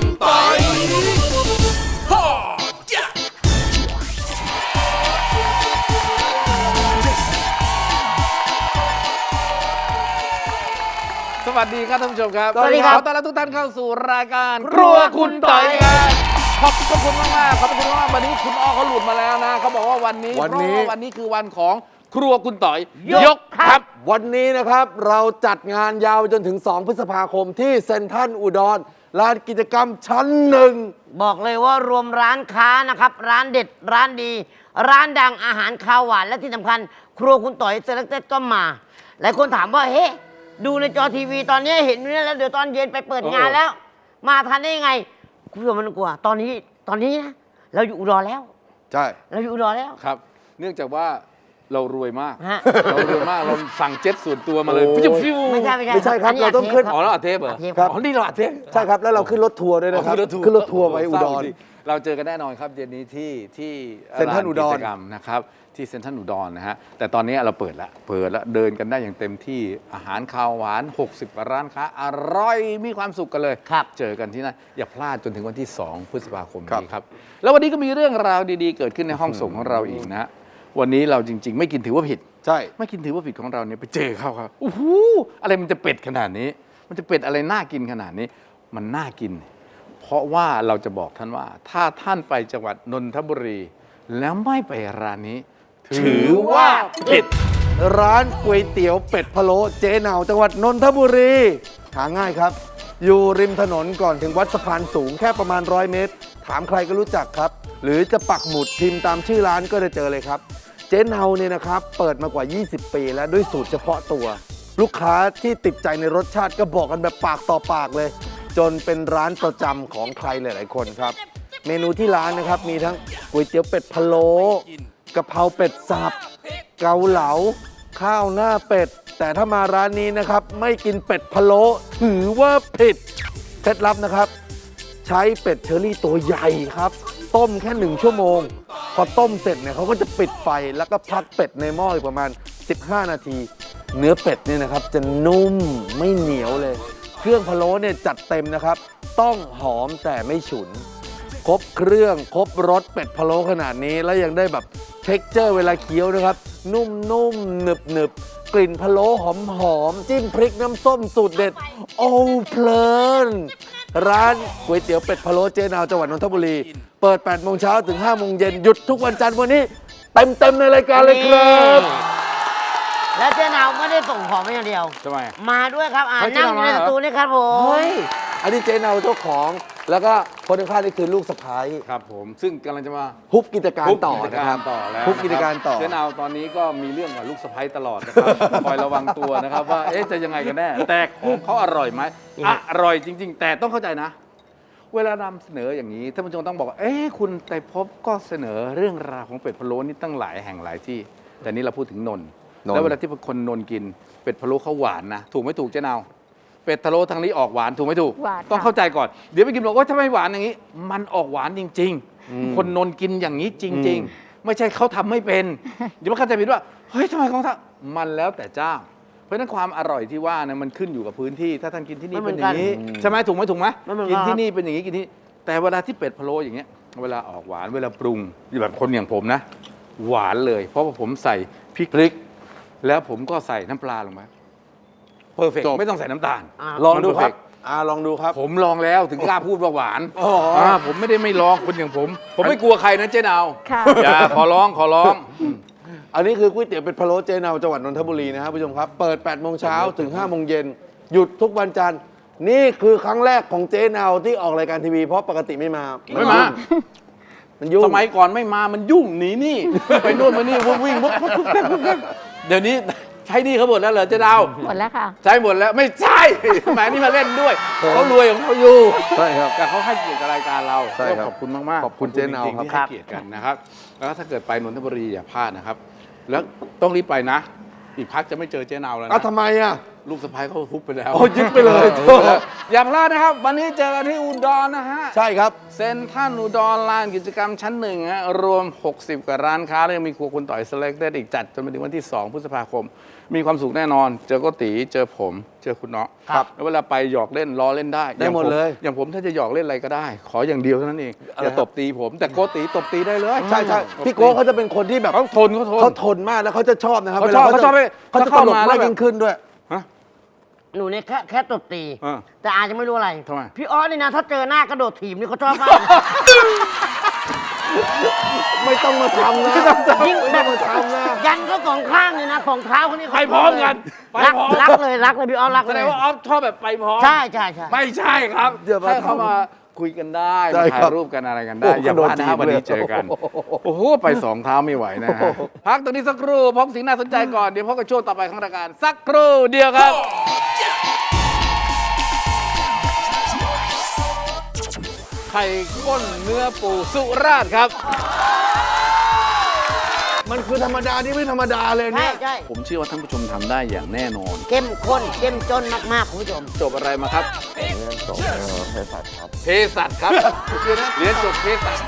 คุณปอยฮ่าย่าสวัสดีครับท่านผู้ชมครับสวัสดีครับ ขอต้อนรับทุกท่านเข้าสู่รายการครัวคุณต่อยครับขอบคุณมากมากๆขอบคุณมากๆวันนี้คุณอ้อเขาหลุดมาแล้วนะเขาบอกว่าวันนี้วันนี้เพราะาวันนี้คือวันของครัวคุณต่อย ยกครับ วันนี้นะครับเราจัดงานยาวจนถึง 2 พฤษภาคมที่เซ็นทรัลอุดร ลานกิจกรรมชั้นหนึ่ง บอกเลยว่ารวมร้านค้านะครับ ร้านเด็ดร้านดี ร้านดังอาหารคาวหวานและที่สำคัญ ครัวคุณต่อยเซเลกเต็ดก็มา หลายคนถามว่าเฮ้ดูในจอทีวีตอนนี้เห็นอยู่เนี่ยแล้วเดี๋ยวตอนเย็นไปเปิดงานแล้ว มาทันได้ยังไงคุณผู้ชมไมันต้องกลัว ตอนนี้ตอนนี้นะเราอยู่อุดรแล้ว ใช่ เราอยู่อุดรแล้ว ครับ เนื่องจากว่า เรารวยมาก ฮะ เรารวยมากเราสั่งเจ็ตส่วนตัวมาเลยโอ้ยฟิวฟิวไม่ใช่ไม่ใช่ไม่ใช่ครับนนี้เราต้องขึ้น อ๋อแล้วอัดเทปเหรออัดเทปครับ อ๋อนี่เราอัดเทปใช่ครับ แล้วเราขึ้นรถทัวร์ด้วยนะครับขึ้นรถทัวร์ขึ้นรถทัวร์ไปอุดรเศาดิเราเจอกันแน่นอนครับเย็นนี้ที่ที่เซ็นทรัลอุดรกิจกรรมนะครับที่เซ็นทรัลอุดรนะฮะแต่ตอนนี้เราเปิดแล้วเปิดแล้วเดินกันได้อย่างเต็มที่อาหารคาวหวาน 60กว่าร้านค้าอร่อยมีความสุขกันเลย ครับ เจอกันที่นั่นอย่าพลาดจนถึงวันที่ 2 พฤษภาคมนี้ครับ แล้ววันนี้ก็มีเรื่องราวดีๆ เกิดขึ้นในห้องส่งของเราอีกนะฮะ วันนี้เราจริง ๆ ไม่กินถือว่าผิด ใช่ ไม่กินถือว่าผิดของเราเนี่ยไปเจอเขาครับโอ้โหอะไรมันจะเป็ดขนาดนี้ มันจะเป็ดอะไรน่ากินขนาดนี้ มันน่ากิน เพราะว่าเราจะบอกท่านว่า ถ้าท่านไปจังหวัดนนทบุรี แล้วไม่ไปร้านนี้ ถือว่าผิด ร้านก๋วยเตี๋ยวเป็ดพะโล้เจ๊เหนาจังหวัดนนทบุรี หาง่ายครับ อยู่ริมถนนก่อนถึงวัดสะพานสูงแค่ประมาณ 100 เมตร ถามใครก็รู้จักครับ หรือจะปักหมุดพิมพ์ตามชื่อร้านก็จะเจอเลยครับ เจ๊เนาเนี่ยนะครับเปิดมากว่า 20 ปี แล้วด้วยสูตรเฉพาะตัว ลูกค้าที่ติดใจในรสชาติก็บอกกันแบบปากต่อปากเลย จนเป็นร้านประจำของใครหลาย ๆ คนครับ เมนูที่ร้านนะครับมีทั้งก๋วยเตี๋ยวเป็ดพะโล้กะเพราเป็ดสับ เกาเหลา ข้าวหน้าเป็ด แต่ถ้ามาร้านนี้นะครับ ไม่กินเป็ดพะโล้ถือว่าผิด เคล็ดลับนะครับ ใช้เป็ดเชอรี่ตัวใหญ่ครับ ต้มแค่หนึ่งชั่วโมง พอต้มเสร็จเนี่ยเขาก็จะปิดไฟแล้วก็พักเป็ดในหม้ออีกประมาณ 15 นาที เนื้อเป็ดเนี่ยนะครับจะนุ่มไม่เหนียวเลย เครื่องพะโล้เนี่ยจัดเต็มนะครับ ต้องหอมแต่ไม่ฉุน ครบเครื่องครบรสเป็ดพะโล้ขนาดนี้แล้วยังได้แบบเท็กเจอร์เวลาเคี้ยวนะครับ นุ่มๆหนึบหนึบๆกลิ่นพะโล้หอมหอมๆจิ้มพริกน้ำส้มสูตรเด็ด โอ้เพลิน ร้านก๋วยเตี๋ยวเป็ดพะโล้เจนาวจังหวัดนนทบุรี เปิด 8 โมงเช้าถึง 5 โมงเย็นหยุดทุกวันจันทร์วันนี้ เต็มๆในรายการเลยครับ และเจ๊นาวไม่ได้ส่งของมาอย่างเดียว ทำไม มาด้วยครับอ่าเฮ้ยเจ๊นั่งนาวอยู่ในมาเหรอ สตูนี่ครับผม เฮ้ย อันนี้เจนาวเจ้าของ แล้วก็คนข้างๆนี่คือลูกสะพ้ายครับผมซึ่งกำลังจะมา ฮุบกิจการต่อฮุบกิจนะกาครรับต่อแล้วฮุบกิจการต่อ เจ๊นาวตอนนี้ก็มีเรื่องกับลูกสะใภ้ตลอดนะครับ คอยระวังตัวนะครับว่าเอ๊ะจะยังไงกันแน่แต่ของเขาอร่อยไหมอร่อยจริง ๆ แต่ต้องเข้าใจนะ เวลานำเสนออย่างนี้ท่านผู้ชมต้องบอกว่าเอ๊ะคุณไตรภพก็เสนอเรื่องราวของเป็ดพะโล้นี่ตั้งหลายแห่งหลายที่ แต่นี่เราพูดถึงนนท์นนท์ แล้วเวลาที่คนนนท์กินเป็ดพะโล้เขาหวานนะ ถูกไม่ถูกเจ๊นาว เป็ดพะโล้ทางนี้ออกหวานถูกไม่ถูกหวานต้องค่ะ เข้าใจก่อนเดี๋ยวไปกินบอกว่าทำไมหวานอย่างนี้ มันออกหวานจริง ๆ คนนนท์กินอย่างนี้จริง ๆ ไม่ใช่เขาทำไม่เป็นอย่ามาเข้าใจผิดว่าเฮ้ยทำไมเขาทำมันแล้วแต่เจ้า เพราะฉะนั้นความอร่อยที่ว่านะมันขึ้นอยู่กับพื้นที่ ถ้าท่านกินที่นี่ไม่เหมืเป็อนนอย่างนี้กันใช่ไหมถูกไหมถูกไหมไม่เหมือนกัน กินที่นี่เป็นอย่างนี้กินที่แต่เวลาที่เป็ดพะโล้อย่างเงี้ย เวลาออกหวานเวลาปรุงแบบคนอย่างผมนะ หวานเลย เพราะว่าผมใส่พริกพริก แล้วผมก็ใส่น้ำปลาลงไป เพอร์เฟกจบ ไม่ต้องใส่น้ำตาลอ่าลองดูมันครับ perfect อ่าลองดูครับ ผมลองแล้วถึงกล้าพูดว่าหวานอ๋ออ่าผมไม่ได้ไม่ลองคนอย่างผม ผมไม่กลัวใครนะเจ๊ดาวค่ะ อย่าขอร้องขอร้อง อันนี้คือก๋วยเตี๋ยวเป็ดพะโล้เจนาวจังหวัดนนทบุรีนะครับผู้ชมครับ เปิด 8 โมงเช้าถึง 5 โมงเย็น หยุดทุกวันจันทร์ นี่คือครั้งแรกของเจนาวที่ออกรายการทีวี เพราะปกติไม่มาไม่มา มันยุ่งสมัยก่อนไม่มามันยุ่งหนีนี่ ไปนู่นมานี่วิ่งวิ่งปุ๊บปุ๊บปุ๊บปุ๊บปุ๊บเดี๋ยวนี้ ใช้หนี่เขาหมดแล้วเหรอเจ๊ดาวหมดแล้วค่ะ ใช้หมดแล้วไม่ใช่แหมนี่มาเล่นด้วยเขารวยของเขาอยู่ ใช่ครับ แต่เขาให้เกียรติกับรายการเราใช่ครับก็ขอบคุณมากๆขอบคุณเจ๊นาวจริงๆครับ ที่ให้เกียรติกันนะครับ แล้วถ้าเกิดไปนนทบุรีอย่าพลาดนะครับ แล้วต้องรีบไปนะ อีกพักจะไม่เจอเจ๊นาวแล้วนะ อ้าวทำไมอะ ลูกสะพ้ายเขาทุบไปแล้วโอ้ยึดไปเลย อออย่าพลาดนะครับ วันนี้เจอกันที่อุดรนะฮะ ใช่ครับ เซ็นทรัลอุดรลานกิจกรรมชั้นหนึ่งฮะรวม 60 กว่าร้านค้าแล้วยังมีครัวคุณต่อย selected อีกจัดจนไปถึงวันที่ 2 พฤษภาคม มีความสุขแน่นอน เจอโกตีเจอผม เจอคุณเนาะครับแล้วเวลาไปหยอกเล่นล้อเล่นได้ได้หมดอางผเลยอย่างผมถ้าจะหยอกเล่นอะไรก็ได้ ขออย่างเดียวเท่านั้นเองอย่าตบตีผม แต่โกตีตบตีได้เลยใช่ใช่ตบตีพี่โก้เขาจะเป็นคนที่แบบเขาทนเขาทน เขาทนมากแล้วเขาจะชอบนะครับเขาวลชอบเขาชอบจะให้เขาจะถ้าตเข้าลกมาแล้มาวกแบบยิ่งขึ้นด้วยฮะหนูเนี่ยแค่แค่ตบตี อ่าแต่อาจจะไม่รู้อะไร ทำไม พี่ออสนี่นะ ถ้าเจอหน้ากระโดดถีบนี่เขาชอบมากไม่ต้องมาทำนะยิ่งไม่แบต้อบงมาทำนะยันก็สองข้างเลยนะสองเท้าคนนี้เขาไปพร้อมกันไปรักพร้อม รักเลยรักเลยพี่ออสรักแสเลดยงว่าออฟชอบแบบไปพร้อมใช่ใช่ใช่ไม่ใช่ครับอย่ามาให้เขามา คุยกันได้ได้มาครัถ่าบยรูปกันอะไรกันโอ้ได้โหอย่าพลาดนะกระโดดฮะวันนี้ถีบเลยเจอกันโอ้โห ไปสองเท้าไม่ไหวนะฮะพักตรงนี้สักครู่พบสิ่งน่าสนใจก่อน เดี๋ยวพบกับช่วงต่อไปของรายการสักครู่เดียวครับ ไข่ข้นเนื้อปูสุราษฎร์ครับ มันคือธรรมดาที่ไม่ธรรมดาเลยใช่เนี่ย ใช่ผมเชื่อว่าท่านผู้ชมทำได้อย่างแน่นอน เข้มข้นเข้มจนมากๆคุณผู้ชม จบอะไรมาครับ จบเภสัชครับ เภสัชครับเรียนจบเภสัช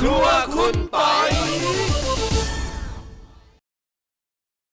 ครัวคุณปอย